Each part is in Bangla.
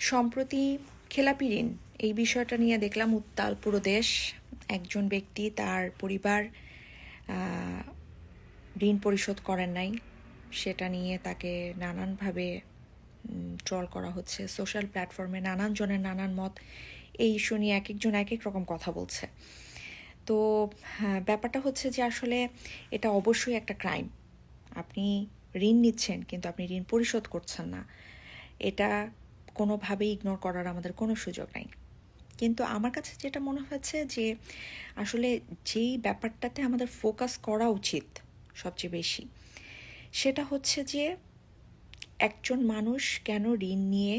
সম্প্রতি খেলাপি ঋণ এই বিষয়টা নিয়ে দেখলাম উত্তাল পুরো দেশ একজন ব্যক্তি তার পরিবার ঋণ পরিশোধ করেন নাই। সেটা নিয়ে তাকে নানানভাবে ট্রল করা হচ্ছে। সোশ্যাল প্ল্যাটফর্মে নানান জনের নানান মত এই ইস্যু নিয়ে এক একজন এক এক রকম কথা বলছে। তো হ্যাঁ, ব্যাপারটা হচ্ছে যে আসলে এটা অবশ্যই একটা ক্রাইম। আপনি ঋণ নিচ্ছেন কিন্তু আপনি ঋণ পরিশোধ করছেন না। এটা কোনোভাবেই ইগনোর করার আমাদের কোনো সুযোগ নাই। কিন্তু আমার কাছে যেটা মনে হয়েছে যে, আসলে যেই ব্যাপারটাতে আমাদের ফোকাস করা উচিত সবচেয়ে বেশি, সেটা হচ্ছে যে, একজন মানুষ কেন ঋণ নিয়ে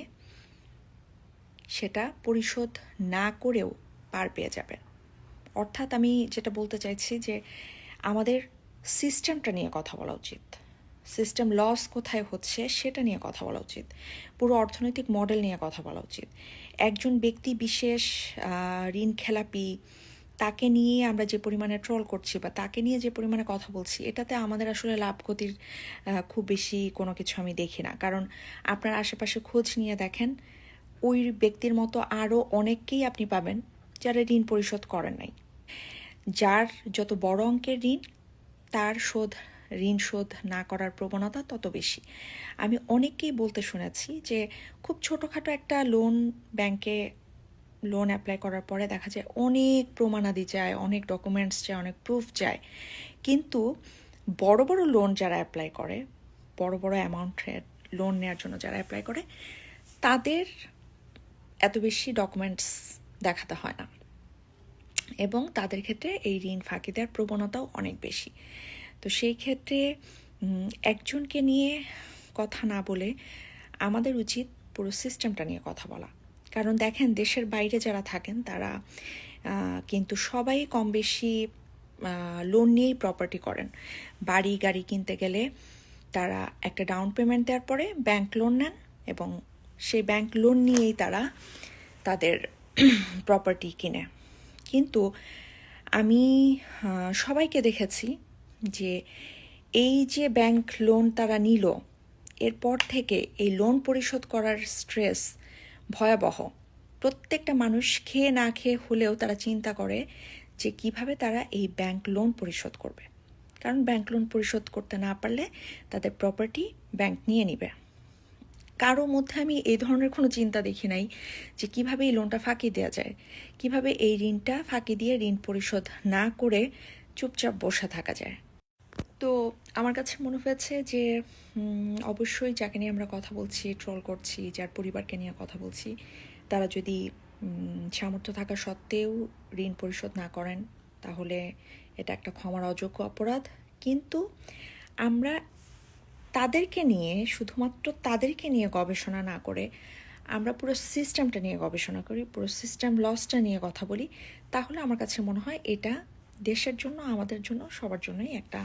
সেটা পরিশোধ না করেও পার পেয়ে যাবে? অর্থাৎ আমি যেটা বলতে চাইছি যে, আমাদের সিস্টেমটা নিয়ে কথা বলা উচিত। সিস্টেম লস কোথায় হচ্ছে সেটা নিয়ে কথা বলা উচিত। পুরো অর্থনৈতিক মডেল নিয়ে কথা বলা উচিত। একজন ব্যক্তি বিশেষ ঋণ খেলাপি, তাকে নিয়ে আমরা যে পরিমাণে ট্রল করছি বা তাকে নিয়ে যে পরিমাণে কথা বলছি, এটাতে আমাদের আসলে লাভ ক্ষতির খুব বেশি কোনো কিছু আমি দেখি না। কারণ আপনার আশেপাশে খোঁজ নিয়ে দেখেন, ওই ব্যক্তির মতো আরও অনেককেই আপনি পাবেন যারা ঋণ পরিশোধ করেন নাই। যার যত বড় অঙ্কের ঋণ, তার শোধ ঋণ শোধ না করার প্রবণতা তত বেশি। আমি অনেককেই বলতে শুনেছি যে, খুব ছোটোখাটো একটা লোন ব্যাংকে লোন অ্যাপ্লাই করার পরে দেখা যায় অনেক প্রমাণাদি চায় অনেক ডকুমেন্টস চায় অনেক প্রুফ চায় কিন্তু বড় বড় লোন যারা অ্যাপ্লাই করে, বড় বড় অ্যামাউন্টের লোন নেওয়ার জন্য যারা অ্যাপ্লাই করে, তাদের এত বেশি ডকুমেন্টস দেখাতে হয় না। এবং তাদের ক্ষেত্রে এই ঋণ ফাঁকি দেওয়ার প্রবণতাও অনেক বেশি। তো সেই ক্ষেত্রে একজনকে নিয়ে কথা না বলে আমাদের উচিত পুরো সিস্টেমটা নিয়ে কথা বলা। কারণ দেখেন, দেশের বাইরে যারা থাকেন, তারা কিন্তু সবাই কম বেশি লোন নিয়েই প্রপার্টি করেন। বাড়ি গাড়ি কিনতে গেলে তারা একটা ডাউন পেমেন্ট দেওয়ার পরে ব্যাংক লোন নেন এবং সেই ব্যাংক লোন নিয়েই তারা তাদের প্রপার্টি কিনে। কিন্তু আমি সবাইকে দেখেছি যে এই যে ব্যাংক লোন তারা নিল, এরপর থেকে এই লোন পরিশোধ করার স্ট্রেস ভয়াবহ। প্রত্যেকটা মানুষ খেয়ে না খেয়ে হলেও তারা চিন্তা করে যে কীভাবে তারা এই ব্যাংক লোন পরিশোধ করবে। কারণ ব্যাংক লোন পরিশোধ করতে না পারলে তাদের প্রপার্টি ব্যাংক নিয়ে নিবে। কারও মধ্যে আমি এই ধরনের কোনো চিন্তা দেখি নাই যে কীভাবে এই লোনটা ফাঁকি দেওয়া যায়। কীভাবে এই ঋণটা ফাঁকি দিয়ে ঋণ পরিশোধ না করে চুপচাপ বসে থাকা যায়। তো আমার কাছে মনে হয়েছে যে অবশ্যই যাকে নিয়ে আমরা কথা বলছি ট্রল করছি, যার পরিবারকে নিয়ে কথা বলছি, তারা যদি সামর্থ্য থাকা সত্ত্বেও ঋণ পরিশোধ না করেন, তাহলে এটা একটা ক্ষমার অযোগ্য অপরাধ। কিন্তু আমরা তাদেরকে নিয়ে, শুধুমাত্র তাদেরকে নিয়ে গবেষণা না করে, আমরা পুরো সিস্টেমটা নিয়ে গবেষণা করি, পুরো সিস্টেম লসটা নিয়ে কথা বলি, তাহলে আমার কাছে মনে হয় এটা দেশের জন্য, আমাদের জন্য, সবার জন্যই একটা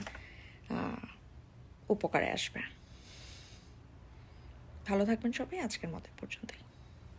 উপকারে আসবে। ভালো থাকবেন সবাই আজকের মতো পর্যন্তই।